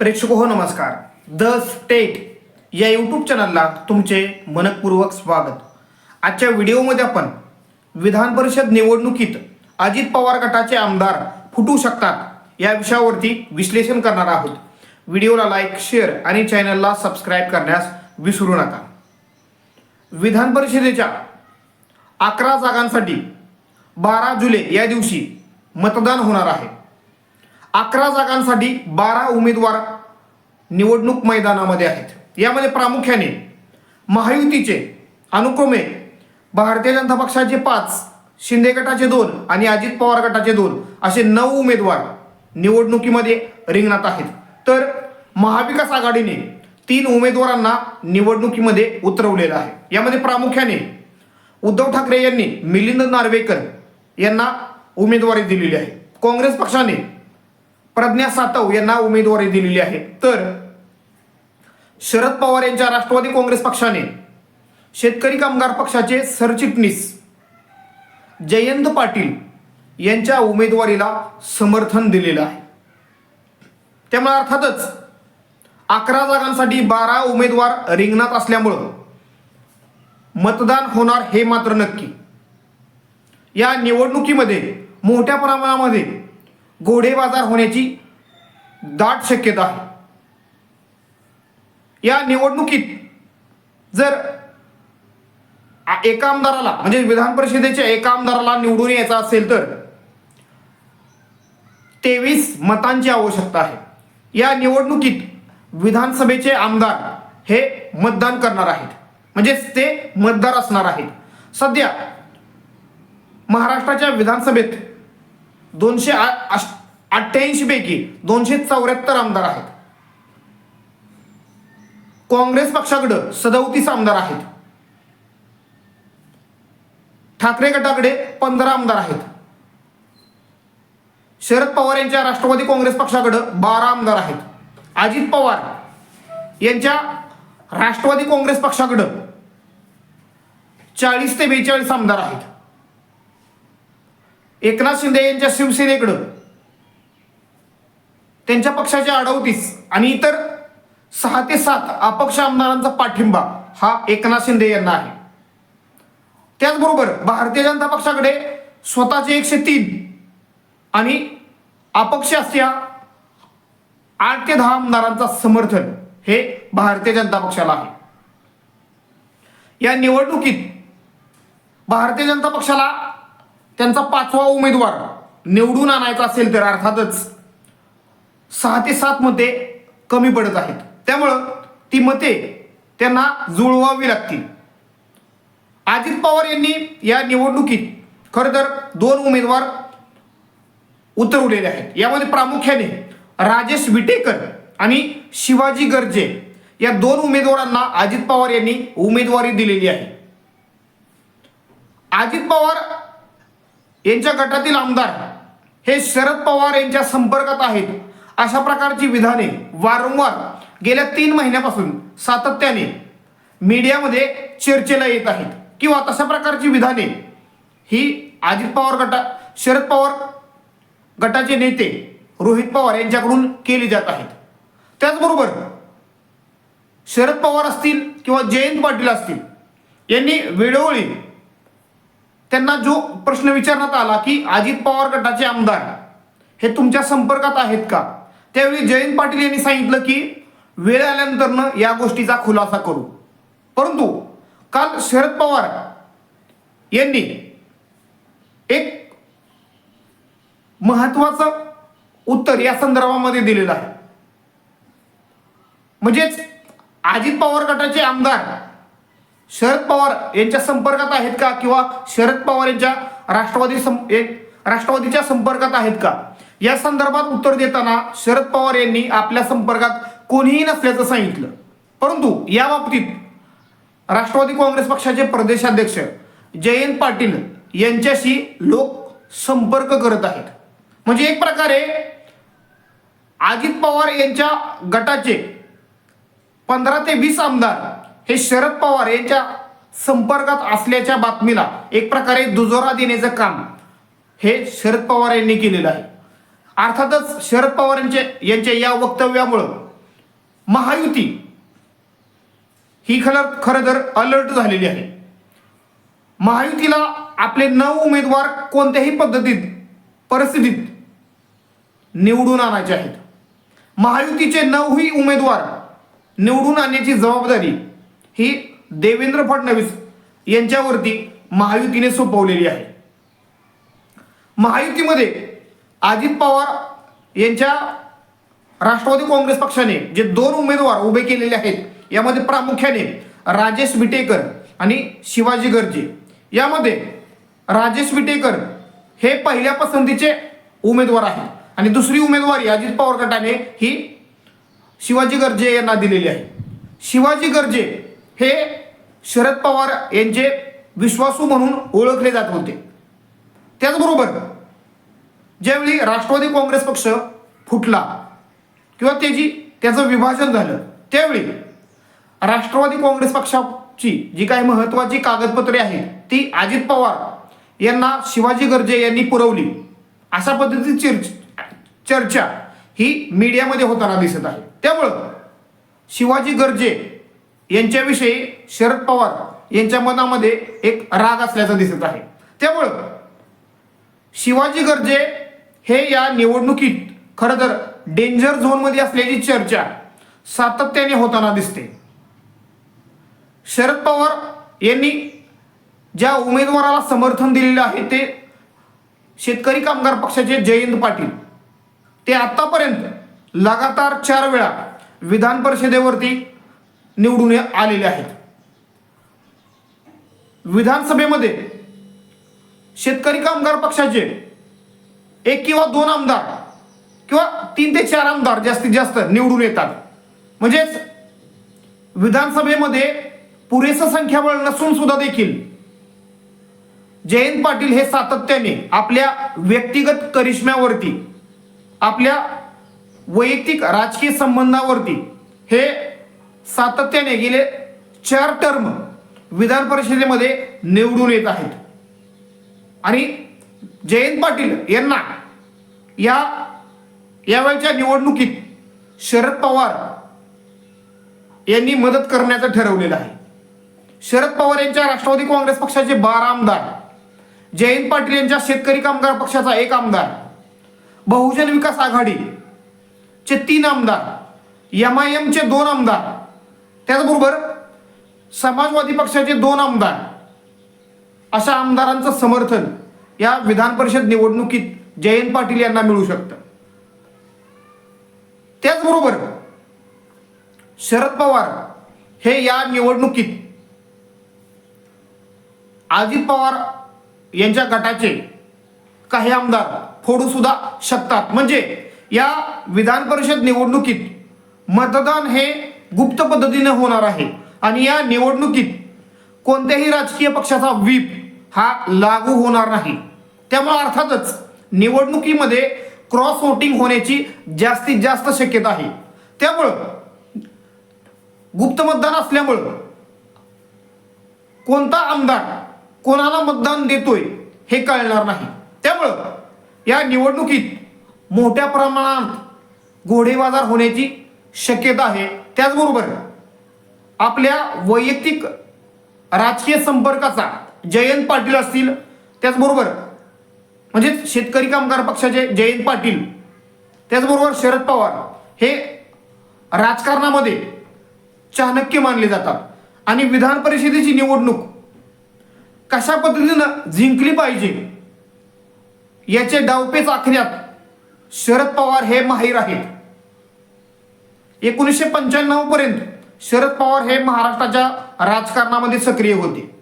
प्रेक्षक हो नमस्कार. द स्टेट या यूट्यूब चॅनलला तुमचे मनपूर्वक स्वागत. आजच्या व्हिडिओमध्ये आपण विधान परिषद निवडणुकीत अजित पवार गटाचे आमदार फुटू शकतात या विषयावरती विश्लेषण करणार आहोत. व्हिडिओला लाईक शेअर आणि चॅनलला सबस्क्राईब करण्यास विसरू नका. विधान परिषदेच्या अकरा जागांसाठी बारा जुलै या दिवशी मतदान होणार आहे. अकरा जागांसाठी बारा उमेदवार निवडणूक मैदानामध्ये आहेत. यामध्ये प्रामुख्याने महायुतीचे अनुक्रमे भारतीय जनता पक्षाचे पाच शिंदे गटाचे दोन आणि अजित पवार गटाचे दोन असे नऊ उमेदवार निवडणुकीमध्ये रिंगणात आहेत. तर महाविकास आघाडीने तीन उमेदवारांना निवडणुकीमध्ये उतरवलेलं आहे. यामध्ये प्रामुख्याने उद्धव ठाकरे यांनी मिलिंद नार्वेकर यांना उमेदवारी दिलेली आहे. काँग्रेस पक्षाने प्रज्ञा सातव यांना उमेदवारी दिलेली आहे. तर शरद पवार यांच्या राष्ट्रवादी काँग्रेस पक्षाने शेतकरी कामगार पक्षाचे सरचिटणीस जयंत पाटील यांच्या उमेदवारीला समर्थन दिलेलं आहे. त्यामुळे अर्थातच अकरा जागांसाठी बारा उमेदवार रिंगणात असल्यामुळं मतदान होणार हे मात्र नक्की. या निवडणुकीमध्ये मोठ्या प्रमाणामध्ये घोडे बाजार होण्याची दाट शक्यता. आहे या निवडणुकीत जर एका आमदाराला म्हणजे विधान परिषदेच्या एका आमदाराला निवडून यायचा असेल तर तेवीस मतांची आवश्यकता आहे. या निवडणुकीत विधानसभेचे आमदार हे मतदान करणार आहेत. म्हणजेच ते मतदार असणार आहेत. सध्या महाराष्ट्राच्या विधानसभेत दोनशे अठ्ठ्याऐंशी पैकी दोनशे चौऱ्याहत्तर आमदार आहेत. काँग्रेस पक्षाकडं सदौतीस आमदार आहेत. ठाकरे गटाकडे पंधरा आमदार आहेत. शरद पवार यांच्या राष्ट्रवादी काँग्रेस पक्षाकडं बारा आमदार आहेत. अजित पवार यांच्या राष्ट्रवादी काँग्रेस पक्षाकडं चाळीस ते बेचाळीस आमदार आहेत. एकनाथ शिंदे यांच्या शिवसेनेकडं. त्यांच्या पक्षाच्या अडवतीस आणि इतर सहा ते सात अपक्ष आमदारांचा पाठिंबा हा एकनाथ शिंदे यांना आहे. त्याचबरोबर भारतीय जनता पक्षाकडे स्वतःचे एकशे तीन आणि अपक्ष असल्या आठ ते दहा आमदारांचा समर्थन हे भारतीय जनता पक्षाला आहे. या निवडणुकीत भारतीय जनता पक्षाला त्यांचा पाचवा उमेदवार निवडून आणायचा असेल तर अर्थातच सहा ते सात मते कमी पडत आहेत. त्यामुळं ती मते त्यांना जुळवावी लागतील. अजित पवार यांनी या निवडणुकीत खरं तर दोन उमेदवार उतरवलेले आहेत. यामध्ये प्रामुख्याने राजेश विटेकर आणि शिवाजी गर्जे या दोन उमेदवारांना अजित पवार यांनी उमेदवारी दिलेली आहे. अजित पवार यांच्या गटातील आमदार हे शरद पवार यांच्या संपर्कात आहेत. अशा प्रकारची विधाने वारंवार गेल्या तीन महिन्यापासून सातत्याने मीडियामध्ये चर्चेला येत आहेत. किंवा तशा प्रकारची विधाने ही अजित पवार गटा शरद पवार गटाचे नेते रोहित पवार यांच्याकडून केली जात आहेत. त्याचबरोबर शरद पवार असतील किंवा जयंत पाटील असतील यांनी वेळोवेळी त्यांना जो प्रश्न विचारण्यात आला की अजित पवार गटाचे आमदार हे तुमच्या संपर्कात आहेत का? त्यावेळी जयंत पाटील यांनी सांगितलं की वेळ आल्यानंतरनं या गोष्टीचा खुलासा करू. परंतु काल शरद पवार यांनी एक महत्वाचं उत्तर या संदर्भामध्ये दिलेलं आहे. म्हणजेच अजित पवार गटाचे आमदार शरद पवार यांच्या संपर्कात आहेत का? किंवा शरद पवार यांच्या राष्ट्रवादी सं राष्ट्रवादीच्या संपर्कात आहेत का? या संदर्भात उत्तर देताना शरद पवार यांनी आपल्या संपर्कात कोणीही नसल्याचं सांगितलं. परंतु या बाबतीत राष्ट्रवादी काँग्रेस पक्षाचे प्रदेशाध्यक्ष जयंत पाटील यांच्याशी लोक संपर्क करत आहेत. म्हणजे एक प्रकारे अजित पवार यांच्या गटाचे पंधरा ते वीस आमदार हे शरद पवार यांच्या संपर्कात असल्याच्या बातमीला एक प्रकारे दुजोरा देण्याचं काम हे शरद पवार यांनी केलेलं आहे. अर्थातच शरद पवार यांचे यांच्या या वक्तव्यामुळं महायुती ही खरं खरं तर अलर्ट झालेली आहे. महायुतीला आपले नऊ उमेदवार कोणत्याही पद्धतीत परिस्थितीत निवडून आणायचे आहेत. महायुतीचे नऊही उमेदवार निवडून आणण्याची जबाबदारी ही देवेंद्र फडणवीस यांच्यावरती महायुतीने सोपवलेली आहे. महायुतीमध्ये अजित पवार यांच्या राष्ट्रवादी काँग्रेस पक्षाने जे दोन उमेदवार उभे केलेले आहेत यामध्ये प्रामुख्याने राजेश विटेकर आणि शिवाजी गर्जे. यामध्ये राजेश विटेकर हे पहिल्या पसंतीचे उमेदवार आहेत आणि दुसरी उमेदवारी अजित पवार गटाने ही शिवाजी गर्जे यांना दिलेली आहे. शिवाजी गर्जे हे शरद पवार यांचे विश्वासू म्हणून ओळखले जात होते. त्याचबरोबर ज्यावेळी राष्ट्रवादी काँग्रेस पक्ष फुटला किंवा त्याची त्याचं विभाजन झालं त्यावेळी राष्ट्रवादी काँग्रेस पक्षाची जी काही महत्वाची कागदपत्रे आहेत ती अजित पवार यांना शिवाजी गर्जे यांनी पुरवली. अशा पद्धतीची चर्च चर्चा ही मीडियामध्ये होताना दिसत आहे. त्यामुळं शिवाजी गर्जे यांच्याविषयी शरद पवार यांच्या मनामध्ये एक राग असल्याचं दिसत आहे. त्यामुळं शिवाजी गर्जे हे या निवडणुकीत खरं तर डेंजर झोनमध्ये असल्याची चर्चा सातत्याने होताना दिसते. शरद पवार यांनी ज्या उमेदवाराला समर्थन दिलेलं आहे ते शेतकरी कामगार पक्षाचे जयंत पाटील. ते आतापर्यंत लगातार चार वेळा विधान परिषदेवरती निवडून आलेले आहेत. विधानसभेमध्ये शेतकरी कामगार पक्षाचे एक किंवा दोन आमदार किंवा तीन ते चार आमदार जास्तीत जास्त निवडून येतात. म्हणजेच विधानसभेमध्ये पुरेसं संख्याबळ नसून सुद्धा देखील जयंत पाटील हे सातत्याने आपल्या व्यक्तिगत करिश्म्यावरती आपल्या वैयक्तिक राजकीय संबंधावरती हे सातत्याने गेले चार टर्म विधान परिषदेमध्ये निवडून येत आहेत. आणि जयंत पाटील यांना या यावेळच्या निवडणुकीत शरद पवार यांनी मदत करण्याचं ठरवलेलं आहे. शरद पवार यांच्या राष्ट्रवादी काँग्रेस पक्षाचे बारा आमदार जयंत पाटील यांच्या शेतकरी कामगार पक्षाचा एक आमदार बहुजन विकास आघाडी चे तीन आमदार एम आय एमचे दोन आमदार त्याचबरोबर समाजवादी पक्षाचे दोन आमदार अशा आमदारांचं समर्थन या विधान परिषद निवडणुकीत जयंत पाटील यांना मिळू शकतं. त्याचबरोबर शरद पवार हे या निवडणुकीत अजित पवार यांच्या गटाचे काही आमदार फोडू सुद्धा शकतात. म्हणजे या विधान परिषद निवडणुकीत मतदान हे गुप्त पद्धतीने होणार आहे. आणि या निवडणुकीत कोणत्याही राजकीय पक्षाचा व्हीप हा लागू होणार नाही. त्यामुळे अर्थातच निवडणुकीमध्ये क्रॉस वोटिंग होण्याची जास्तीत जास्त शक्यता आहे. त्यामुळं गुप्त मतदान असल्यामुळं कोणता आमदार कोणाला मतदान देतोय हे कळणार नाही. त्यामुळं या निवडणुकीत मोठ्या प्रमाणात घोडेबाजार होण्याची शक्यता आहे. त्याचबरोबर आपल्या वैयक्तिक राजकीय संपर्काचा जयंत पाटील असतील त्याचबरोबर म्हणजेच शेतकरी कामगार पक्षाचे जयंत पाटील त्याचबरोबर शरद पवार हे राजकारणामध्ये चाणक्य मानले जातात. आणि विधान परिषदेची निवडणूक कशा पद्धतीनं जिंकली पाहिजे याचे डावपेच आखण्यात शरद पवार हे माहीर आहेत. एकोणीसशे पंच्याण्णव पर्यंत शरद पवार हे महाराष्ट्राच्या राजकारणामध्ये सक्रिय होते.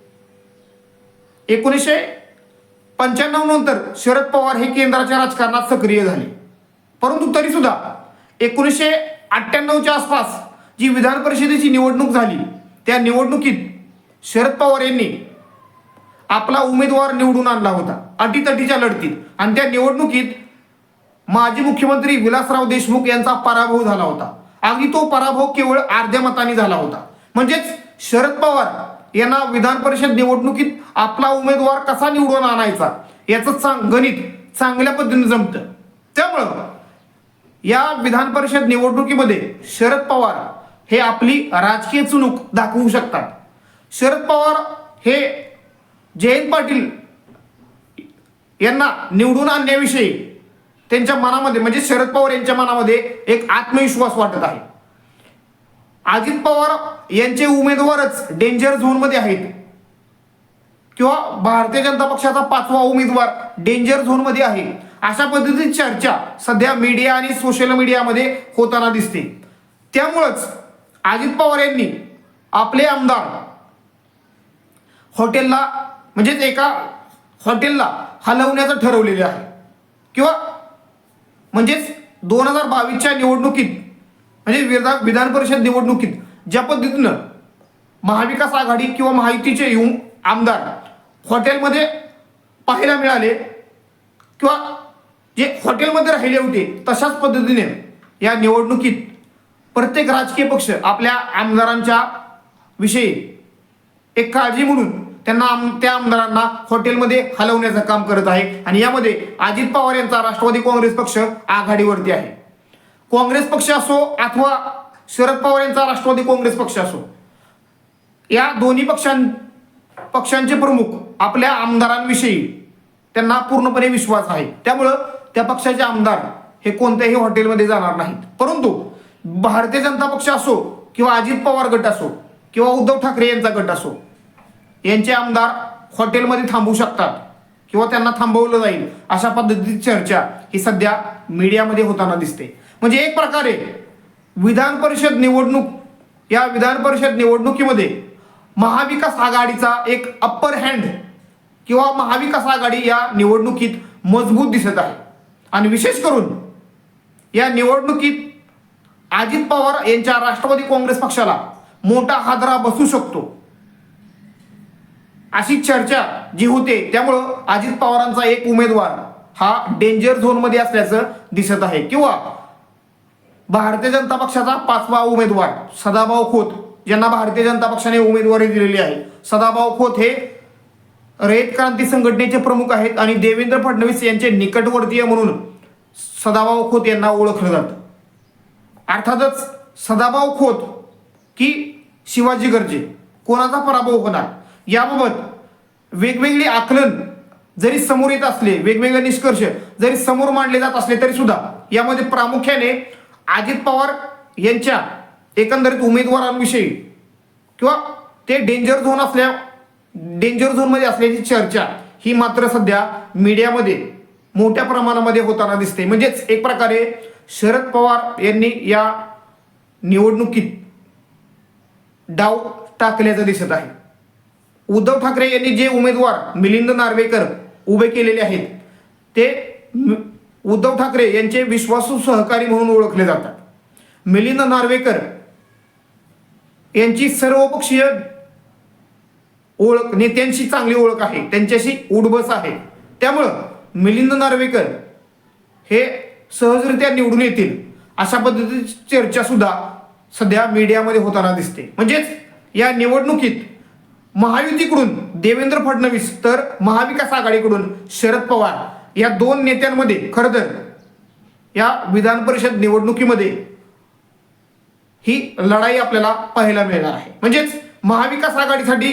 एकोणीसशे पंच्याण्णव नंतर शरद पवार हे केंद्राच्या राजकारणात सक्रिय झाले. परंतु तरी सुद्धा एकोणीसशे अठ्ठ्याण्णवच्या आसपास जी विधान परिषदेची निवडणूक झाली त्या निवडणुकीत शरद पवार यांनी आपला उमेदवार निवडून आणला होता अटीतटीच्या लढतीत. आणि त्या निवडणुकीत माजी मुख्यमंत्री विलासराव देशमुख यांचा पराभव झाला होता. अगदी तो पराभव केवळ अर्ध्या मताने झाला होता. म्हणजेच शरद पवार यांना विधान परिषद निवडणुकीत आपला उमेदवार कसा निवडून आणायचा याचं चांग गणित चांगल्या पद्धतीने जमतं. त्यामुळं या विधान परिषद निवडणुकीमध्ये शरद पवार हे आपली राजकीय चुणूक दाखवू शकतात. शरद पवार हे जयंत पाटील यांना निवडून आणण्याविषयी त्यांच्या मनामध्ये म्हणजे शरद पवार यांच्या मनामध्ये एक आत्मविश्वास वाटत आहे. अजित पवार यांचे उमेदवारच डेंजर झोनमध्ये आहेत. किंवा भारतीय जनता पक्षाचा पाचवा उमेदवार डेंजर झोनमध्ये आहे. अशा पद्धतीची चर्चा सध्या मीडिया आणि सोशल मीडियामध्ये होताना दिसते. त्यामुळंच अजित पवार यांनी आपले आमदार हॉटेलला म्हणजेच एका हॉटेलला हलवण्याचं ठरवलेले आहे. किंवा म्हणजेच दोन हजार बावीसच्या निवडणुकीत म्हणजे विधा विधान परिषद निवडणुकीत ज्या पद्धतीनं महाविकास आघाडी किंवा महायुतीचे येऊन आमदार हॉटेलमध्ये पाहायला मिळाले किंवा जे हॉटेलमध्ये राहिले होते तशाच पद्धतीने या निवडणुकीत प्रत्येक राजकीय पक्ष आपल्या आमदारांच्या विषयी एक काळजी म्हणून त्यांना आम त्या आमदारांना हॉटेलमध्ये हलवण्याचं काम करत आहे. आणि यामध्ये अजित पवार यांचा राष्ट्रवादी काँग्रेस पक्ष आघाडीवरती आहे. काँग्रेस पक्ष असो अथवा शरद पवार यांचा राष्ट्रवादी काँग्रेस पक्ष असो या दोन्ही पक्षां पक्षांचे प्रमुख आपल्या आमदारांविषयी त्यांना पूर्णपणे विश्वास आहे. त्यामुळं त्या पक्षाचे आमदार हे कोणत्याही हॉटेलमध्ये जाणार नाहीत. परंतु भारतीय जनता पक्ष असो किंवा अजित पवार गट असो किंवा उद्धव ठाकरे यांचा गट असो यांचे आमदार हॉटेलमध्ये थांबू शकतात किंवा त्यांना थांबवलं जाईल अशा पद्धतीची चर्चा ही सध्या मीडियामध्ये होताना दिसते. म्हणजे एक प्रकारे विधान परिषद निवडणूक या विधान परिषद निवडणुकीमध्ये महाविकास आघाडीचा एक अप्पर हँड किंवा महाविकास आघाडी या निवडणुकीत मजबूत दिसत आहे. आणि विशेष करून या निवडणुकीत अजित पवार यांच्या राष्ट्रवादी काँग्रेस पक्षाला मोठा हादरा बसू शकतो. अशी चर्चा जी होते त्यामुळं अजित पवारांचा एक उमेदवार हा डेंजर झोनमध्ये असल्याचं दिसत आहे. किंवा भारतीय जनता पक्षाचा पाचवा उमेदवार सदाभाऊ खोत यांना भारतीय जनता पक्षाने उमेदवारी दिलेली आहे. सदाभाऊ खोत हे रयत क्रांती संघटनेचे प्रमुख आहेत आणि देवेंद्र फडणवीस यांचे निकटवर्तीय म्हणून सदाभाऊ खोत यांना ओळखलं जातं. अर्थातच सदाभाऊ खोत की शिवाजी गर्जे कोणाचा पराभव होणार? याबाबत वेगवेगळी आकलन जरी समोर येत असले वेगवेगळे निष्कर्ष जरी समोर मांडले जात असले तरी सुद्धा यामध्ये प्रामुख्याने अजित पवार यांच्या एकंदरीत उमेदवारांविषयी किंवा ते डेंजर झोन असल्या डेंजर झोनमध्ये असल्याची चर्चा ही मात्र सध्या मीडियामध्ये मोठ्या प्रमाणामध्ये होताना दिसते. म्हणजेच एक प्रकारे शरद पवार यांनी या निवडणुकीत डाव टाकल्याचं दिसत आहे. उद्धव ठाकरे यांनी जे उमेदवार मिलिंद नार्वेकर उभे केलेले आहेत ते उद्धव ठाकरे यांचे विश्वासू सहकारी म्हणून ओळखले जातात. मिलिंद नार्वेकर यांची सर्वपक्षीय ओळख नेत्यांशी चांगली ओळख आहे त्यांच्याशी उडबस आहे. त्यामुळं मिलिंद नार्वेकर हे सहजरित्या निवडून येतील अशा पद्धतीची चर्चा सुद्धा सध्या मीडियामध्ये होताना दिसते. म्हणजेच या निवडणुकीत महायुतीकडून देवेंद्र फडणवीस तर महाविकास आघाडीकडून शरद पवार या दोन नेत्यांमध्ये खरं तर या विधान परिषद निवडणुकीमध्ये ही लढाई आपल्याला पाहायला मिळणार आहे. म्हणजेच महाविकास आघाडीसाठी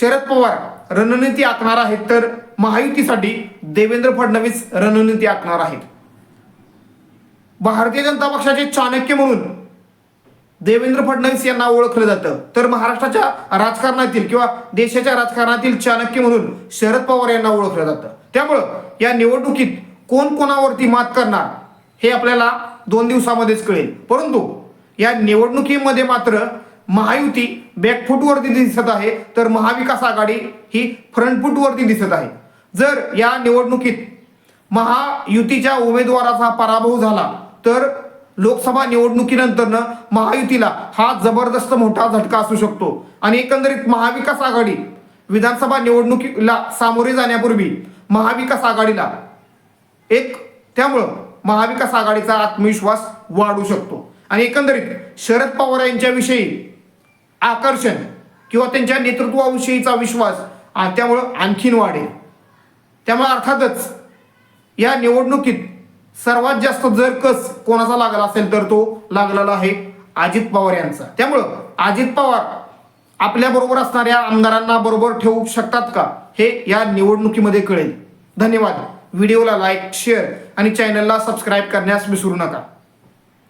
शरद पवार रणनीती आखणार आहेत तर महायुतीसाठी देवेंद्र फडणवीस रणनीती आखणार आहेत. भारतीय जनता पक्षाचे चाणक्य म्हणून देवेंद्र फडणवीस यांना ओळखलं जातं. तर महाराष्ट्राच्या राजकारणातील किंवा देशाच्या राजकारणातील चाणक्य म्हणून शरद पवार यांना ओळखलं जातं. त्यामुळं या निवडणुकीत कोण कोणावरती मात करणार हे आपल्याला दोन दिवसामध्येच कळेल. परंतु या निवडणुकीमध्ये मात्र महायुती बॅकफूटवरती दिसत आहे तर महाविकास आघाडी ही फ्रंटफूटवरती दिसत आहे. जर या निवडणुकीत महायुतीच्या उमेदवाराचा पराभव झाला तर लोकसभा निवडणुकीनंतरनं महायुतीला हा जबरदस्त मोठा झटका असू शकतो आणि एकंदरीत महाविकास आघाडी विधानसभा निवडणुकीला सामोरे जाण्यापूर्वी महाविकास आघाडीला एक त्यामुळं महाविकास आघाडीचा आत्मविश्वास वाढू शकतो. आणि एकंदरीत शरद पवार यांच्याविषयी आकर्षण किंवा त्यांच्या नेतृत्वाविषयीचा विश्वास त्यामुळं आणखीन वाढेल. त्यामुळे अर्थातच या निवडणुकीत सर्वात जास्त जर कस कोणाचा लागला असेल तर तो लागलेला आहे अजित पवार यांचा. त्यामुळं अजित पवार आपल्या बरोबर असणाऱ्या आमदारांना बरोबर ठेवू शकतात का? हे या निवडणुकीमध्ये कळेल. धन्यवाद. व्हिडिओला लाईक शेअर आणि चॅनलला सबस्क्राईब करण्यास विसरू नका.